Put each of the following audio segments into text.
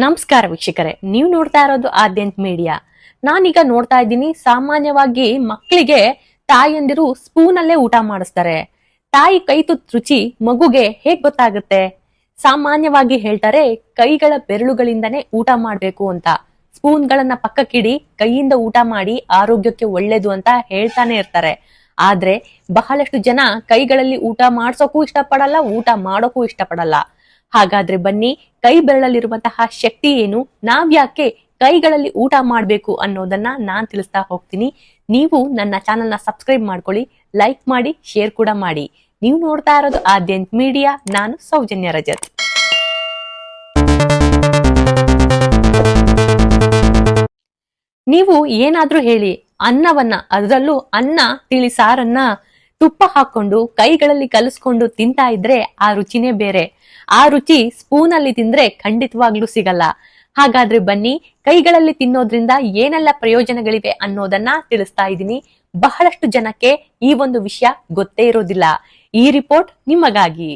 ನಮಸ್ಕಾರ ವೀಕ್ಷಕರೇ, ನೀವು ನೋಡ್ತಾ ಇರೋದು ಆದ್ಯಂತ ಮೀಡಿಯಾ. ನಾನೀಗ ನೋಡ್ತಾ ಇದ್ದೀನಿ, ಸಾಮಾನ್ಯವಾಗಿ ಮಕ್ಕಳಿಗೆ ತಾಯಿಯಂದಿರು ಸ್ಪೂನ್ ಅಲ್ಲೇ ಊಟ ಮಾಡಿಸ್ತಾರೆ. ತಾಯಿ ಕೈ ತುತ್ ರುಚಿ ಮಗುಗೆ ಹೇಗ್ ಗೊತ್ತಾಗುತ್ತೆ? ಸಾಮಾನ್ಯವಾಗಿ ಹೇಳ್ತಾರೆ, ಕೈಗಳ ಬೆರಳುಗಳಿಂದನೇ ಊಟ ಮಾಡ್ಬೇಕು ಅಂತ. ಸ್ಪೂನ್ ಗಳನ್ನ ಪಕ್ಕಕ್ಕಿಡಿ, ಕೈಯಿಂದ ಊಟ ಮಾಡಿ ಆರೋಗ್ಯಕ್ಕೆ ಒಳ್ಳೇದು ಅಂತ ಹೇಳ್ತಾನೆ ಇರ್ತಾರೆ. ಆದ್ರೆ, ಬಹಳಷ್ಟು ಜನ ಕೈಗಳಲ್ಲಿ ಊಟ ಮಾಡ್ಸೋಕ್ಕೂ ಇಷ್ಟಪಡಲ್ಲ, ಊಟ ಮಾಡೋಕ್ಕೂ ಇಷ್ಟಪಡಲ್ಲ. ಹಾಗಾದ್ರೆ ಬನ್ನಿ, ಕೈ ಬೆರಳಲ್ಲಿರುವಂತಹ ಶಕ್ತಿ ಏನು? ನಾವ್ಯಾಕೆ ಕೈಗಳಲ್ಲಿ ಊಟ ಮಾಡಬೇಕು ಅನ್ನೋದನ್ನ ನಾನ್ ತಿಳಿಸ್ತಾ ಹೋಗ್ತೀನಿ. ನೀವು ನನ್ನ ಚಾನೆಲ್ನ ಸಬ್ಸ್ಕ್ರೈಬ್ ಮಾಡ್ಕೊಳ್ಳಿ, ಲೈಕ್ ಮಾಡಿ, ಶೇರ್ ಕೂಡ ಮಾಡಿ. ನೀವು ನೋಡ್ತಾ ಇರೋದು ಆದ್ಯಂತ್ ಮೀಡಿಯಾ, ನಾನು ಸೌಜನ್ಯ ರಜತ್. ನೀವು ಏನಾದ್ರೂ ಹೇಳಿ, ಅನ್ನವನ್ನ, ಅದರಲ್ಲೂ ಅನ್ನ, ತಿಳಿ ಸಾರನ್ನ ತುಪ್ಪ ಹಾಕೊಂಡು ಕೈಗಳಲ್ಲಿ ಕಲಿಸ್ಕೊಂಡು ತಿಂತಾ ಇದ್ರೆ ಆ ರುಚಿನೇ ಬೇರೆ. ಆ ರುಚಿ ಸ್ಪೂನ್ ಅಲ್ಲಿ ತಿಂದ್ರೆ ಖಂಡಿತವಾಗ್ಲೂ ಸಿಗಲ್ಲ. ಹಾಗಾದ್ರೆ ಬನ್ನಿ, ಕೈಗಳಲ್ಲಿ ತಿನ್ನೋದ್ರಿಂದ ಏನೆಲ್ಲ ಪ್ರಯೋಜನಗಳಿವೆ ಅನ್ನೋದನ್ನ ತಿಳಿಸ್ತಾ ಇದ್ದೀನಿ. ಬಹಳಷ್ಟು ಜನಕ್ಕೆ ಈ ಒಂದು ವಿಷಯ ಗೊತ್ತೇ ಇರೋದಿಲ್ಲ. ಈ ರಿಪೋರ್ಟ್ ನಿಮಗಾಗಿ.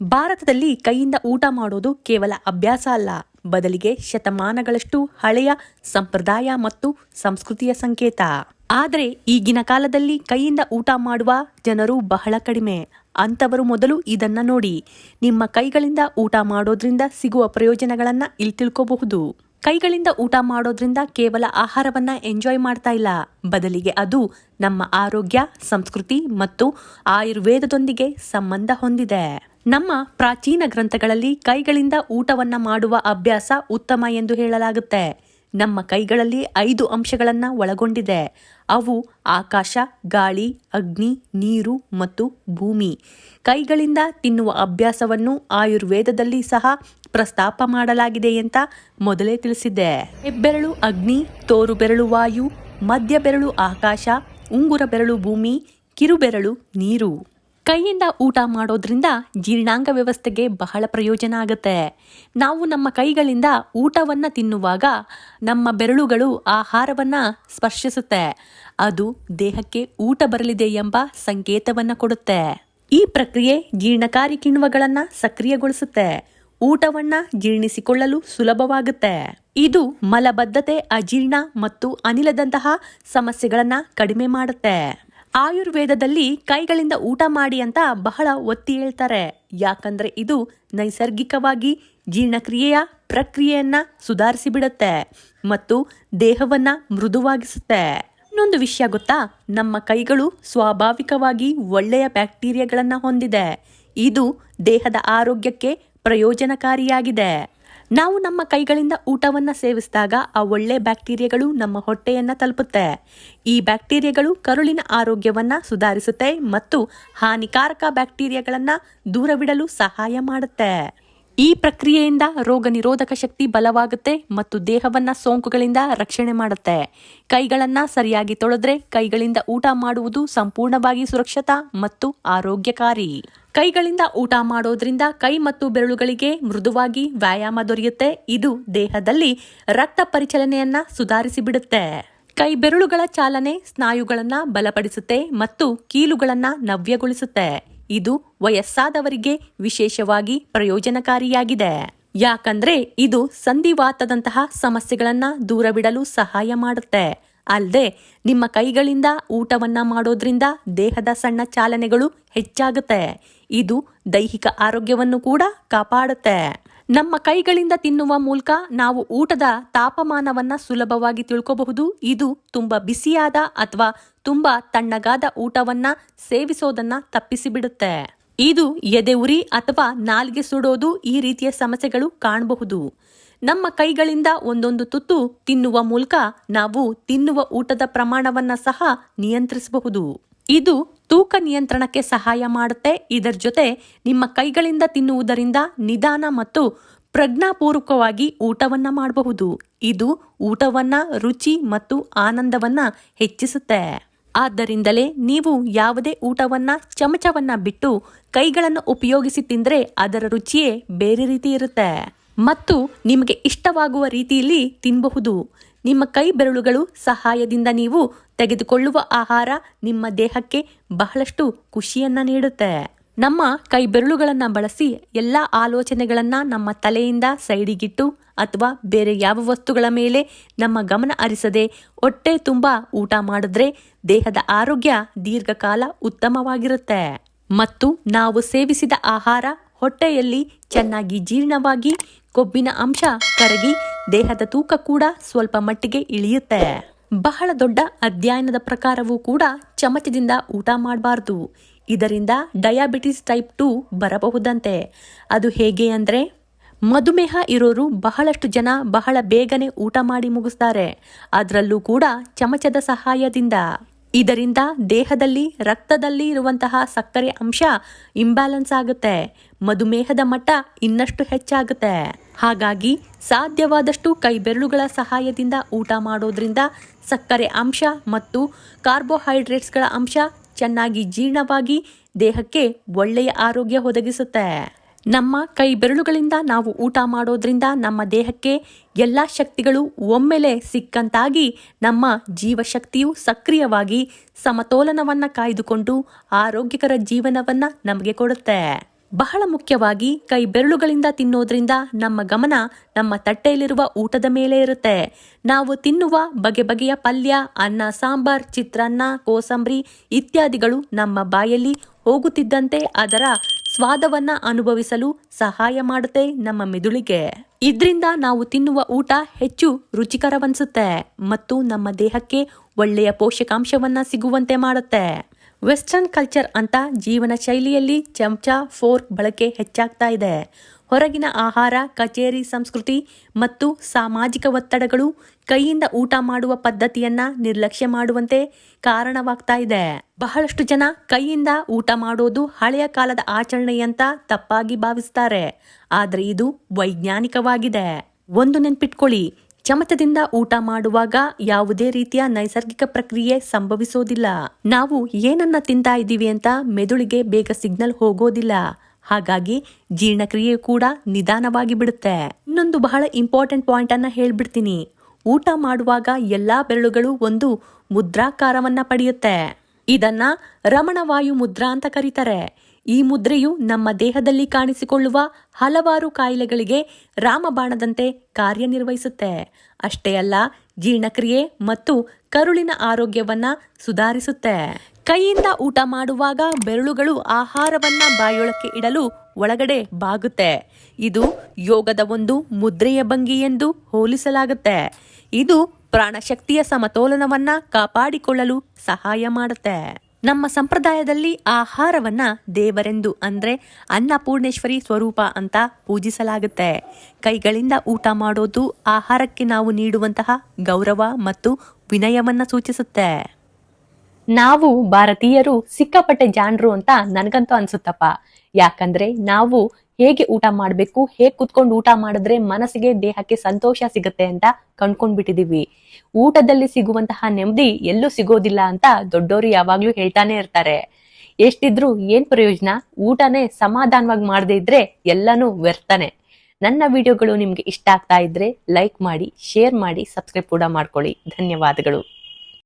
ಭಾರತದಲ್ಲಿ ಕೈಯಿಂದ ಊಟ ಮಾಡೋದು ಕೇವಲ ಅಭ್ಯಾಸ ಅಲ್ಲ. ಬದಲಿಗೆ ಶತಮಾನಗಳಷ್ಟು ಹಳೆಯ ಸಂಪ್ರದಾಯ ಮತ್ತು ಸಂಸ್ಕೃತಿಯ ಸಂಕೇತ. ಆದರೆ ಈಗಿನ ಕಾಲದಲ್ಲಿ ಕೈಯಿಂದ ಊಟ ಮಾಡುವ ಜನರು ಬಹಳ ಕಡಿಮೆ. ಅಂತವರು ಮೊದಲು ಇದನ್ನ ನೋಡಿ. ನಿಮ್ಮ ಕೈಗಳಿಂದ ಊಟ ಮಾಡೋದ್ರಿಂದ ಸಿಗುವ ಪ್ರಯೋಜನಗಳನ್ನ ಇಲ್ಲಿ ತಿಳ್ಕೋಬಹುದು. ಕೈಗಳಿಂದ ಊಟ ಮಾಡೋದ್ರಿಂದ ಕೇವಲ ಆಹಾರವನ್ನ ಎಂಜಾಯ್ ಮಾಡ್ತಾ ಇಲ್ಲ. ಬದಲಿಗೆ ಅದು ನಮ್ಮ ಆರೋಗ್ಯ, ಸಂಸ್ಕೃತಿ ಮತ್ತು ಆಯುರ್ವೇದದೊಂದಿಗೆ ಸಂಬಂಧ ಹೊಂದಿದೆ. ನಮ್ಮ ಪ್ರಾಚೀನ ಗ್ರಂಥಗಳಲ್ಲಿ ಕೈಗಳಿಂದ ಊಟವನ್ನ ಮಾಡುವ ಅಭ್ಯಾಸ ಉತ್ತಮ ಎಂದು ಹೇಳಲಾಗುತ್ತೆ. ನಮ್ಮ ಕೈಗಳಲ್ಲಿ ಐದು ಅಂಶಗಳನ್ನು ಒಳಗೊಂಡಿದೆ. ಅವು ಆಕಾಶ, ಗಾಳಿ, ಅಗ್ನಿ, ನೀರು ಮತ್ತು ಭೂಮಿ. ಕೈಗಳಿಂದ ತಿನ್ನುವ ಅಭ್ಯಾಸವನ್ನು ಆಯುರ್ವೇದದಲ್ಲಿ ಸಹ ಪ್ರಸ್ತಾಪ ಮಾಡಲಾಗಿದೆ ಅಂತ ಮೊದಲೇ ತಿಳಿಸಿದ್ದೆ. ಹೆಬ್ಬೆರಳು ಅಗ್ನಿ, ತೋರು ಬೆರಳು ವಾಯು, ಮಧ್ಯ ಬೆರಳು ಆಕಾಶ, ಉಂಗುರ ಬೆರಳು ಭೂಮಿ, ಕಿರುಬೆರಳು ನೀರು. ಕೈಯಿಂದ ಊಟ ಮಾಡೋದ್ರಿಂದ ಜೀರ್ಣಾಂಗ ವ್ಯವಸ್ಥೆಗೆ ಬಹಳ ಪ್ರಯೋಜನ ಆಗುತ್ತೆ. ನಾವು ನಮ್ಮ ಕೈಗಳಿಂದ ಊಟವನ್ನು ತಿನ್ನುವಾಗ ನಮ್ಮ ಬೆರಳುಗಳು ಆಹಾರವನ್ನ ಸ್ಪರ್ಶಿಸುತ್ತೆ. ಅದು ದೇಹಕ್ಕೆ ಊಟ ಬರಲಿದೆ ಎಂಬ ಸಂಕೇತವನ್ನ ಕೊಡುತ್ತೆ. ಈ ಪ್ರಕ್ರಿಯೆ ಜೀರ್ಣಕಾರಿ ಕಿಣ್ವಗಳನ್ನು ಸಕ್ರಿಯಗೊಳಿಸುತ್ತೆ. ಊಟವನ್ನ ಜೀರ್ಣಿಸಿಕೊಳ್ಳಲು ಸುಲಭವಾಗುತ್ತೆ. ಇದು ಮಲಬದ್ಧತೆ, ಅಜೀರ್ಣ ಮತ್ತು ಅನಿಲದಂತಹ ಸಮಸ್ಯೆಗಳನ್ನ ಕಡಿಮೆ ಮಾಡುತ್ತೆ. ಆಯುರ್ವೇದದಲ್ಲಿ ಕೈಗಳಿಂದ ಊಟ ಮಾಡಿ ಅಂತ ಬಹಳ ಒತ್ತಿ ಹೇಳ್ತಾರೆ. ಯಾಕಂದ್ರೆ ಇದು ನೈಸರ್ಗಿಕವಾಗಿ ಜೀರ್ಣಕ್ರಿಯೆಯ ಪ್ರಕ್ರಿಯೆಯನ್ನ ಸುಧಾರಿಸಿ ಬಿಡುತ್ತೆ ಮತ್ತು ದೇಹವನ್ನ ಮೃದುವಾಗಿಸುತ್ತೆ. ಇನ್ನೊಂದು ವಿಷಯ ಗೊತ್ತಾ? ನಮ್ಮ ಕೈಗಳು ಸ್ವಾಭಾವಿಕವಾಗಿ ಒಳ್ಳೆಯ ಬ್ಯಾಕ್ಟೀರಿಯಾಗಳನ್ನ ಹೊಂದಿದೆ. ಇದು ದೇಹದ ಆರೋಗ್ಯಕ್ಕೆ ಪ್ರಯೋಜನಕಾರಿಯಾಗಿದೆ. ನಾವು ನಮ್ಮ ಕೈಗಳಿಂದ ಊಟವನ್ನ ಸೇವಿಸಿದಾಗ ಆ ಒಳ್ಳೆ ಬ್ಯಾಕ್ಟೀರಿಯಾಗಳು ನಮ್ಮ ಹೊಟ್ಟೆಯನ್ನ ತಲುಪುತ್ತೆ. ಈ ಬ್ಯಾಕ್ಟೀರಿಯಾಗಳು ಕರುಳಿನ ಆರೋಗ್ಯವನ್ನ ಸುಧಾರಿಸುತ್ತೆ ಮತ್ತು ಹಾನಿಕಾರಕ ಬ್ಯಾಕ್ಟೀರಿಯಾಗಳನ್ನ ದೂರವಿಡಲು ಸಹಾಯ ಮಾಡುತ್ತೆ. ಈ ಪ್ರಕ್ರಿಯೆಯಿಂದ ರೋಗ ನಿರೋಧಕ ಶಕ್ತಿ ಬಲವಾಗುತ್ತೆ ಮತ್ತು ದೇಹವನ್ನ ಸೋಂಕುಗಳಿಂದ ರಕ್ಷಣೆ ಮಾಡುತ್ತೆ. ಕೈಗಳನ್ನ ಸರಿಯಾಗಿ ತೊಳೆದ್ರೆ ಕೈಗಳಿಂದ ಊಟ ಮಾಡುವುದು ಸಂಪೂರ್ಣವಾಗಿ ಸುರಕ್ಷಿತ ಮತ್ತು ಆರೋಗ್ಯಕಾರಿ. ಕೈಗಳಿಂದ ಊಟ ಮಾಡೋದ್ರಿಂದ ಕೈ ಮತ್ತು ಬೆರಳುಗಳಿಗೆ ಮೃದುವಾಗಿ ವ್ಯಾಯಾಮ ದೊರೆಯುತ್ತೆ. ಇದು ದೇಹದಲ್ಲಿ ರಕ್ತ ಪರಿಚಲನೆಯನ್ನ ಸುಧಾರಿಸಿ ಬಿಡುತ್ತೆ. ಕೈ ಬೆರಳುಗಳ ಚಾಲನೆ ಸ್ನಾಯುಗಳನ್ನ ಬಲಪಡಿಸುತ್ತೆ ಮತ್ತು ಕೀಲುಗಳನ್ನ ನವ್ಯಗೊಳಿಸುತ್ತೆ. ಇದು ವಯಸ್ಸಾದವರಿಗೆ ವಿಶೇಷವಾಗಿ ಪ್ರಯೋಜನಕಾರಿಯಾಗಿದೆ. ಯಾಕಂದ್ರೆ ಇದು ಸಂಧಿವಾತದಂತಹ ಸಮಸ್ಯೆಗಳನ್ನ ದೂರವಿಡಲು ಸಹಾಯ ಮಾಡುತ್ತೆ. ಅಲ್ಲದೆ ನಿಮ್ಮ ಕೈಗಳಿಂದ ಊಟವನ್ನ ಮಾಡೋದ್ರಿಂದ ದೇಹದ ಸಣ್ಣ ಚಾಲನೆಗಳು ಹೆಚ್ಚಾಗುತ್ತೆ. ಇದು ದೈಹಿಕ ಆರೋಗ್ಯವನ್ನು ಕೂಡ ಕಾಪಾಡುತ್ತೆ. ನಮ್ಮ ಕೈಗಳಿಂದ ತಿನ್ನುವ ಮೂಲಕ ನಾವು ಊಟದ ತಾಪಮಾನವನ್ನ ಸುಲಭವಾಗಿ ತಿಳ್ಕೋಬಹುದು. ಇದು ತುಂಬಾ ಬಿಸಿಯಾದ ಅಥವಾ ತುಂಬಾ ತಣ್ಣಗಾದ ಊಟವನ್ನ ಸೇವಿಸೋದನ್ನ ತಪ್ಪಿಸಿಬಿಡುತ್ತೆ. ಇದು ಎದೆ ಉರಿ ಅಥವಾ ನಾಲ್ಗೆ ಸುಡೋದು ಈ ರೀತಿಯ ಸಮಸ್ಯೆಗಳು ಕಾಣಬಹುದು. ನಮ್ಮ ಕೈಗಳಿಂದ ಒಂದೊಂದು ತುತ್ತು ತಿನ್ನುವ ಮೂಲಕ ನಾವು ತಿನ್ನುವ ಊಟದ ಪ್ರಮಾಣವನ್ನ ಸಹ ನಿಯಂತ್ರಿಸಬಹುದು. ಇದು ತೂಕ ನಿಯಂತ್ರಣಕ್ಕೆ ಸಹಾಯ ಮಾಡುತ್ತೆ. ಇದರ ಜೊತೆ ನಿಮ್ಮ ಕೈಗಳಿಂದ ತಿನ್ನುವುದರಿಂದ ನಿಧಾನ ಮತ್ತು ಪ್ರಜ್ಞಾಪೂರ್ವಕವಾಗಿ ಊಟವನ್ನ ಮಾಡಬಹುದು. ಇದು ಊಟವನ್ನ, ರುಚಿ ಮತ್ತು ಆನಂದವನ್ನ ಹೆಚ್ಚಿಸುತ್ತೆ. ಆದ್ದರಿಂದಲೇ ನೀವು ಯಾವುದೇ ಊಟವನ್ನ, ಚಮಚವನ್ನ ಬಿಟ್ಟು ಕೈಗಳನ್ನು ಉಪಯೋಗಿಸಿ ತಿಂದರೆ ಅದರ ರುಚಿಯೇ ಬೇರೆ ರೀತಿ ಇರುತ್ತೆ. ಮತ್ತು ನಿಮಗೆ ಇಷ್ಟವಾಗುವ ರೀತಿಯಲ್ಲಿ ತಿನ್ನಬಹುದು ನಿಮ್ಮ ಕೈ ಬೆರಳುಗಳು ಸಹಾಯದಿಂದ ನೀವು ತೆಗೆದುಕೊಳ್ಳುವ ಆಹಾರ ನಿಮ್ಮ ದೇಹಕ್ಕೆ ಬಹಳಷ್ಟು ಖುಷಿಯನ್ನ ನೀಡುತ್ತೆ. ನಮ್ಮ ಕೈ ಬೆರಳುಗಳನ್ನು ಬಳಸಿ ಎಲ್ಲ ಆಲೋಚನೆಗಳನ್ನು ನಮ್ಮ ತಲೆಯಿಂದ ಸೈಡಿಗಿಟ್ಟು ಅಥವಾ ಬೇರೆ ಯಾವ ವಸ್ತುಗಳ ಮೇಲೆ ನಮ್ಮ ಗಮನ ಹರಿಸದೆ ಹೊಟ್ಟೆ ತುಂಬ ಊಟ ಮಾಡಿದ್ರೆ ದೇಹದ ಆರೋಗ್ಯ ದೀರ್ಘಕಾಲ ಉತ್ತಮವಾಗಿರುತ್ತೆ. ಮತ್ತು ನಾವು ಸೇವಿಸಿದ ಆಹಾರ ಹೊಟ್ಟೆಯಲ್ಲಿ ಚೆನ್ನಾಗಿ ಜೀರ್ಣವಾಗಿ ಕೊಬ್ಬಿನ ಅಂಶ ಕರಗಿ ದೇಹದ ತೂಕ ಕೂಡ ಸ್ವಲ್ಪ ಮಟ್ಟಿಗೆ ಇಳಿಯುತ್ತೆ. ಬಹಳ ದೊಡ್ಡ ಅಧ್ಯಯನದ ಪ್ರಕಾರವೂ ಕೂಡ ಚಮಚದಿಂದ ಊಟ ಮಾಡಬಾರ್ದು. ಇದರಿಂದ ಡಯಾಬಿಟಿಸ್ ಟೈಪ್ ಟು ಬರಬಹುದಂತೆ. ಅದು ಹೇಗೆ ಅಂದರೆ, ಮಧುಮೇಹ ಇರೋರು ಬಹಳಷ್ಟು ಜನ ಬಹಳ ಬೇಗನೆ ಊಟ ಮಾಡಿ ಮುಗಿಸ್ತಾರೆ. ಅದರಲ್ಲೂ ಕೂಡ ಚಮಚದ ಸಹಾಯದಿಂದ. ಇದರಿಂದ ದೇಹದಲ್ಲಿ, ರಕ್ತದಲ್ಲಿ ಇರುವಂತಹ ಸಕ್ಕರೆ ಅಂಶ ಇಂಬ್ಯಾಲೆನ್ಸ್ ಆಗುತ್ತೆ. ಮಧುಮೇಹದ ಮಟ್ಟ ಇನ್ನಷ್ಟು ಹೆಚ್ಚಾಗುತ್ತೆ. ಹಾಗಾಗಿ ಸಾಧ್ಯವಾದಷ್ಟು ಕೈ ಬೆರಳುಗಳ ಸಹಾಯದಿಂದ ಊಟ ಮಾಡೋದ್ರಿಂದ ಸಕ್ಕರೆ ಅಂಶ ಮತ್ತು ಕಾರ್ಬೋಹೈಡ್ರೇಟ್ಸ್ಗಳ ಅಂಶ ಚೆನ್ನಾಗಿ ಜೀರ್ಣವಾಗಿ ದೇಹಕ್ಕೆ ಒಳ್ಳೆಯ ಆರೋಗ್ಯ ಒದಗಿಸುತ್ತೆ. ನಮ್ಮ ಕೈ ಬೆರಳುಗಳಿಂದ ನಾವು ಊಟ ಮಾಡೋದ್ರಿಂದ ನಮ್ಮ ದೇಹಕ್ಕೆ ಎಲ್ಲ ಶಕ್ತಿಗಳು ಒಮ್ಮೆಲೆ ಸಿಕ್ಕಂತಾಗಿ ನಮ್ಮ ಜೀವಶಕ್ತಿಯು ಸಕ್ರಿಯವಾಗಿ ಸಮತೋಲನವನ್ನ ಕಾಯ್ದುಕೊಂಡು ಆರೋಗ್ಯಕರ ಜೀವನವನ್ನ ನಮಗೆ ಕೊಡುತ್ತೆ. ಬಹಳ ಮುಖ್ಯವಾಗಿ ಕೈ ಬೆರಳುಗಳಿಂದ ತಿನ್ನೋದ್ರಿಂದ ನಮ್ಮ ಗಮನ ನಮ್ಮ ತಟ್ಟೆಯಲ್ಲಿರುವ ಊಟದ ಮೇಲೆ ಇರುತ್ತೆ. ನಾವು ತಿನ್ನುವ ಬಗೆ ಬಗೆಯ ಪಲ್ಯ, ಅನ್ನ, ಸಾಂಬಾರ್, ಚಿತ್ರಾನ್ನ, ಕೋಸಂಬರಿ ಇತ್ಯಾದಿಗಳು ನಮ್ಮ ಬಾಯಲ್ಲಿ ಹೋಗುತ್ತಿದ್ದಂತೆ ಅದರ ಸ್ವಾದವನ್ನ ಅನುಭವಿಸಲು ಸಹಾಯ ಮಾಡುತ್ತೆ ನಮ್ಮ ಮೆದುಳಿಗೆ. ಇದ್ರಿಂದ ನಾವು ತಿನ್ನುವ ಊಟ ಹೆಚ್ಚು ರುಚಿಕರವನ್ಸುತ್ತೆ ಮತ್ತು ನಮ್ಮ ದೇಹಕ್ಕೆ ಒಳ್ಳೆಯ ಪೋಷಕಾಂಶವನ್ನ ಸಿಗುವಂತೆ ಮಾಡುತ್ತೆ. ವೆಸ್ಟರ್ನ್ ಕಲ್ಚರ್ ಅಂತ ಜೀವನ ಶೈಲಿಯಲ್ಲಿ ಚಮಚ, ಫೋರ್ಕ್ ಬಳಕೆ ಹೆಚ್ಚಾಗ್ತಾ ಇದೆ. ಹೊರಗಿನ ಆಹಾರ, ಕಚೇರಿ ಸಂಸ್ಕೃತಿ ಮತ್ತು ಸಾಮಾಜಿಕ ಒತ್ತಡಗಳು ಕೈಯಿಂದ ಊಟ ಮಾಡುವ ಪದ್ಧತಿಯನ್ನ ನಿರ್ಲಕ್ಷ್ಯ ಮಾಡುವಂತೆ ಕಾರಣವಾಗ್ತಾ ಇದೆ. ಬಹಳಷ್ಟು ಜನ ಕೈಯಿಂದ ಊಟ ಮಾಡೋದು ಹಳೆಯ ಕಾಲದ ಆಚರಣೆಯಂತ ತಪ್ಪಾಗಿ ಭಾವಿಸ್ತಾರೆ. ಆದರೆ ಇದು ವೈಜ್ಞಾನಿಕವಾಗಿದೆ. ಒಂದು ನೆನ್ಪಿಟ್ಕೊಳ್ಳಿ, ಚಮಚದಿಂದ ಊಟ ಮಾಡುವಾಗ ಯಾವುದೇ ರೀತಿಯ ನೈಸರ್ಗಿಕ ಪ್ರಕ್ರಿಯೆ ಸಂಭವಿಸೋದಿಲ್ಲ. ನಾವು ಏನನ್ನ ತಿಂತಾ ಇದ್ದೀವಿ ಅಂತ ಮೆದುಳಿಗೆ ಬೇಗ ಸಿಗ್ನಲ್ ಹೋಗೋದಿಲ್ಲ. ಹಾಗಾಗಿ ಜೀರ್ಣಕ್ರಿಯೆ ಕೂಡ ನಿಧಾನವಾಗಿ ಬಿಡುತ್ತೆ. ಇನ್ನೊಂದು ಬಹಳ ಇಂಪಾರ್ಟೆಂಟ್ ಪಾಯಿಂಟ್ ಅನ್ನ ಹೇಳ್ಬಿಡ್ತೀನಿ. ಊಟ ಮಾಡುವಾಗ ಎಲ್ಲಾ ಬೆರಳುಗಳು ಒಂದು ಮುದ್ರಾಕಾರವನ್ನ ಪಡೆಯುತ್ತೆ. ಇದನ್ನ ರಮಣವಾಯು ಮುದ್ರಾ ಅಂತ ಕರೀತಾರೆ. ಈ ಮುದ್ರೆಯು ನಮ್ಮ ದೇಹದಲ್ಲಿ ಕಾಣಿಸಿಕೊಳ್ಳುವ ಹಲವಾರು ಕಾಯಿಲೆಗಳಿಗೆ ರಾಮಬಾಣದಂತೆ ಕಾರ್ಯನಿರ್ವಹಿಸುತ್ತೆ. ಅಷ್ಟೇ ಅಲ್ಲ, ಜೀರ್ಣಕ್ರಿಯೆ ಮತ್ತು ಕರುಳಿನ ಆರೋಗ್ಯವನ್ನ ಸುಧಾರಿಸುತ್ತೆ. ಕೈಯಿಂದ ಊಟ ಮಾಡುವಾಗ ಬೆರಳುಗಳು ಆಹಾರವನ್ನ ಬಾಯೊಳಕ್ಕೆ ಇಡಲು ಒಳಗಡೆ ಬಾಗುತ್ತೆ. ಇದು ಯೋಗದ ಒಂದು ಮುದ್ರೆಯ ಭಂಗಿ ಎಂದು ಹೋಲಿಸಲಾಗುತ್ತೆ. ಇದು ಪ್ರಾಣಶಕ್ತಿಯ ಸಮತೋಲನವನ್ನ ಕಾಪಾಡಿಕೊಳ್ಳಲು ಸಹಾಯ ಮಾಡುತ್ತೆ. ನಮ್ಮ ಸಂಪ್ರದಾಯದಲ್ಲಿ ಆಹಾರವನ್ನ ದೇವರೆಂದು ಅಂದ್ರೆ ಅನ್ನಪೂರ್ಣೇಶ್ವರಿ ಸ್ವರೂಪ ಅಂತ ಪೂಜಿಸಲಾಗುತ್ತೆ. ಕೈಗಳಿಂದ ಊಟ ಮಾಡೋದು ಆಹಾರಕ್ಕೆ ನಾವು ನೀಡುವಂತಹ ಗೌರವ ಮತ್ತು ವಿನಯವನ್ನ ಸೂಚಿಸುತ್ತೆ. ನಾವು ಭಾರತೀಯರು ಸಿಕ್ಕಾಪಟ್ಟೆ ಜಾಣರು ಅಂತ ನನಗಂತೂ ಅನ್ಸುತ್ತಪ್ಪ. ಯಾಕಂದ್ರೆ ನಾವು ಹೇಗೆ ಊಟ ಮಾಡಬೇಕು, ಹೇಗೆ ಕುತ್ಕೊಂಡು ಊಟ ಮಾಡಿದ್ರೆ ಮನಸ್ಸಿಗೆ ದೇಹಕ್ಕೆ ಸಂತೋಷ ಸಿಗುತ್ತೆ ಅಂತ ಕಂಡ್ಕೊಂಡ್ಬಿಟ್ಟಿದೀವಿ. ಊಟದಲ್ಲಿ ಸಿಗುವಂತಹ ನೆಮ್ಮದಿ ಎಲ್ಲೂ ಸಿಗೋದಿಲ್ಲ ಅಂತ ದೊಡ್ಡವರು ಯಾವಾಗ್ಲೂ ಹೇಳ್ತಾನೆ ಇರ್ತಾರೆ. ಎಷ್ಟಿದ್ರು ಏನ್ ಪ್ರಯೋಜನ? ಊಟನೇ ಸಮಾಧಾನವಾಗಿ ಮಾಡದೇ ಇದ್ರೆ ಎಲ್ಲಾನು ವ್ಯರ್ಥನೆ. ನನ್ನ ವಿಡಿಯೋಗಳು ನಿಮ್ಗೆ ಇಷ್ಟ ಆಗ್ತಾ ಇದ್ರೆ ಲೈಕ್ ಮಾಡಿ, ಶೇರ್ ಮಾಡಿ, ಸಬ್ಸ್ಕ್ರೈಬ್ ಕೂಡ ಮಾಡ್ಕೊಳ್ಳಿ. ಧನ್ಯವಾದಗಳು.